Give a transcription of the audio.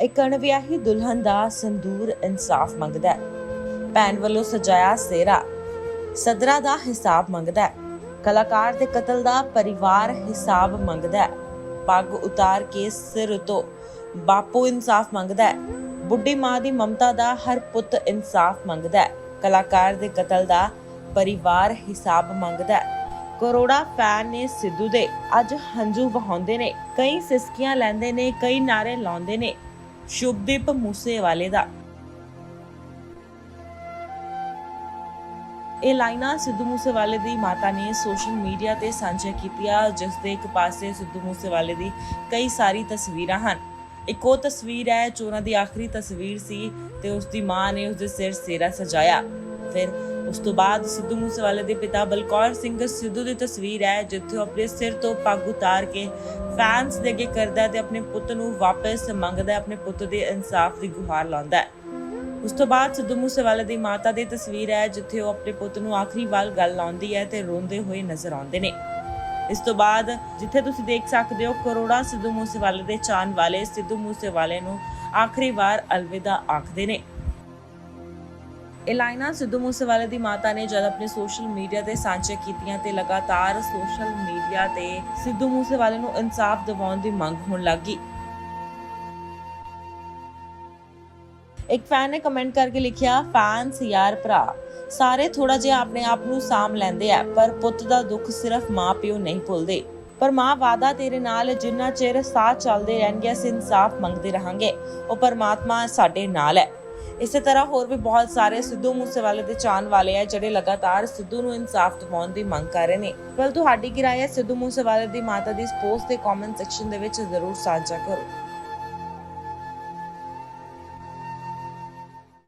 ਇੱਕ ਅਣਵਿਆਹੀ ਦੁਲਹਨ ਦਾ ਸੰਦੂਰ ਇਨਸਾਫ ਮੰਗਦਾ ਹੈ। ਭੈਣ ਵੱਲੋਂ ਸਜਾਇਆ ਸੇਰਾ ਸਦਰਾ ਦਾ ਹਿਸਾਬ ਮੰਗਦਾ ਹੈ। ਕਲਾਕਾਰ ਦੇ ਕਤਲ ਦਾ ਪਰਿਵਾਰ ਹਿਸਾਬ ਮੰਗਦਾ ਹੈ। ਪੱਗ ਉਤਾਰ ਕੇ ਸਿਰ ਉਤੋਂ ਬਾਪੂ ਇਨਸਾਫ ਮੰਗਦਾ ਹੈ। ਬੁੱਢੀ ਮਾਂ ਦੀ ਮਮਤਾ ਦਾ ਹਰ ਪੁੱਤ ਇਨਸਾਫ ਮੰਗਦਾ ਹੈ। ਕਲਾਕਾਰ ਦੇ ਕਤਲ ਦਾ ਪਰਿਵਾਰ ਹਿਸਾਬ ਮੰਗਦਾ ਹੈ। ਕਰੋੜਾ ਫੈਨ ਨੇ ਸਿੱਧੂ ਦੇ ਅੱਜ ਹੰਝੂ ਵਹਾਉਂਦੇ ਨੇ। ਕਈ ਸਿਸਕੀਆਂ ਲੈਂਦੇ ਨੇ, ਕਈ ਨਾਰੇ ਲਾਉਂਦੇ ਨੇ। ਸ਼ੁਭਦੀਪ ਮੂਸੇਵਾਲੇ ਦਾ। ਇਹ ਲਾਈਨਾਂ ਸਿੱਧੂ ਮੂਸੇਵਾਲੇ ਦੀ ਮਾਤਾ ਨੇ ਸੋਸ਼ਲ ਮੀਡੀਆ ਤੇ ਸਾਂਝਾ ਕੀਤੀਆਂ, ਜਿਸ ਦੇ ਇੱਕ ਪਾਸੇ ਸਿੱਧੂ ਮੂਸੇਵਾਲੇ ਦੀ ਕਈ ਸਾਰੀ ਤਸਵੀਰਾਂ ਹਨ। ਇੱਕ ਉਹ ਤਸਵੀਰ ਹੈ ਜੋ ਉਹਨਾਂ ਦੀ ਆਖਰੀ ਤਸਵੀਰ ਸੀ ਤੇ ਉਸ ਦੀ ਮਾਂ ਨੇ ਉਸ ਦੇ ਸਿਰ ਸੇਰਾ ਸਜਾਇਆ। ਫਿਰ ਉਸ ਤੋਂ ਬਾਅਦ ਸਿੱਧੂ ਮੂਸੇਵਾਲੇ ਦੇ ਪਿਤਾ ਬਲਕੌਰ ਸਿੰਘ ਸਿੱਧੂ ਦੀ ਤਸਵੀਰ ਹੈ, ਜਿੱਥੇ ਉਹ ਆਪਣੇ ਸਿਰ ਤੋਂ ਪੱਗ ਉਤਾਰ ਕੇ ਫੈਨਸ ਦੇ ਅੱਗੇ ਕਰਦਾ ਹੈ ਤੇ ਆਪਣੇ ਪੁੱਤ ਨੂੰ ਵਾਪਸ ਮੰਗਦਾ ਆਪਣੇ ਪੁੱਤ ਦੇ ਇਨਸਾਫ ਦੀ ਗੁਹਾਰ ਲਾਉਂਦਾ ਹੈ। ਉਸ ਤੋਂ ਬਾਅਦ ਸਿੱਧੂ ਮੂਸੇਵਾਲੇ ਦੀ ਮਾਤਾ ਦੀ ਤਸਵੀਰ ਹੈ, ਜਿੱਥੇ ਉਹ ਆਪਣੇ ਪੁੱਤ ਨੂੰ ਆਖਰੀ ਵਾਰ ਗੱਲ ਲਾਉਂਦੀ ਹੈ ਤੇ ਰੋਂਦੇ ਹੋਏ ਨਜ਼ਰ ਆਉਂਦੇ ਨੇ। ਇਸ ਤੋਂ ਬਾਅਦ ਜਿੱਥੇ ਤੁਸੀਂ ਦੇਖ ਸਕਦੇ ਹੋ, ਕਰੋੜਾਂ ਸਿੱਧੂ ਮੂਸੇਵਾਲੇ ਦੇ ਚਾਹਣ ਵਾਲੇ ਸਿੱਧੂ ਮੂਸੇਵਾਲੇ ਨੂੰ ਆਖਰੀ ਵਾਰ ਅਲਵਿਦਾ ਆਖਦੇ ਨੇ। ਇਹ ਲਾਈਨਾਂ ਸਿੱਧੂ ਮੂਸੇਵਾਲੇ ਦੀ ਮਾਤਾ ਨੇ ਜਦ ਆਪਣੇ ਸੋਸ਼ਲ ਮੀਡੀਆ ਤੇ ਸਾਂਝੇ ਕੀਤੀਆਂ ਤੇ ਲਗਾਤਾਰ ਸੋਸ਼ਲ ਮੀਡੀਆ ਤੇ ਸਿੱਧੂ ਮੂਸੇਵਾਲੇ ਨੂੰ ਇਨਸਾਫ ਦਿਵਾਉਣ ਦੀ ਮੰਗ ਹੋਣ ਲੱਗੀ ਇੱਕ ਫੈਨ ਨੇ ਕਮੈਂਟ ਕਰਕੇ ਲਿਖਿਆ ਫੈਨਸ ਯਾਰ ਭਰਾ, ਸਾਰੇ ਥੋੜਾ ਜਿਹਾ ਆਪਣੇ ਆਪ ਨੂੰ ਸਾਂਭ ਲੈਂਦੇ ਆ, ਪਰ ਪੁੱਤ ਦਾ ਦੁੱਖ ਸਿਰਫ ਮਾਪਿਓ ਨਹੀਂ ਭੁੱਲਦੇ। ਪਰ ਮਾਂ ਵਾਦਾ ਤੇਰੇ ਨਾਲ ਜਿੰਨਾ ਚਿਰ ਸਾਥ ਚੱਲਦੇ ਰਹਿਣਗੇ, ਅਸੀਂ ਇਨਸਾਫ ਮੰਗਦੇ ਰਹਾਂਗੇ। ਉਹ ਪਰਮਾਤਮਾ ਸਾਡੇ ਨਾਲ ਹੈ। ਇਸੇ ਤਰ੍ਹਾਂ ਹੋਰ ਵੀ ਬਹੁਤ ਸਾਰੇ ਸਿੱਧੂ ਮੂਸੇਵਾਲੇ ਦੇ ਚਾਹਣ ਵਾਲੇ ਆ ਜਿਹੜੇ ਲਗਾਤਾਰ ਸਿੱਧੂ ਨੂੰ ਇਨਸਾਫ ਦਿਵਾਉਣ ਦੀ ਮੰਗ ਕਰ ਰਹੇ ਨੇ। ਪਰ ਤੁਹਾਡੀ ਕੀ ਰਾਏ ਹੈ ਸਿੱਧੂ ਮੂਸੇਵਾਲੇ ਦੀ ਮਾਤਾ ਦੀ ਇਸ ਪੋਸਟ ਦੇ ਕਮੈਂਟ ਸੈਕਸ਼ਨ ਦੇ ਵਿੱਚ ਜ਼ਰੂਰ ਸਾਂਝਾ ਕਰੋ।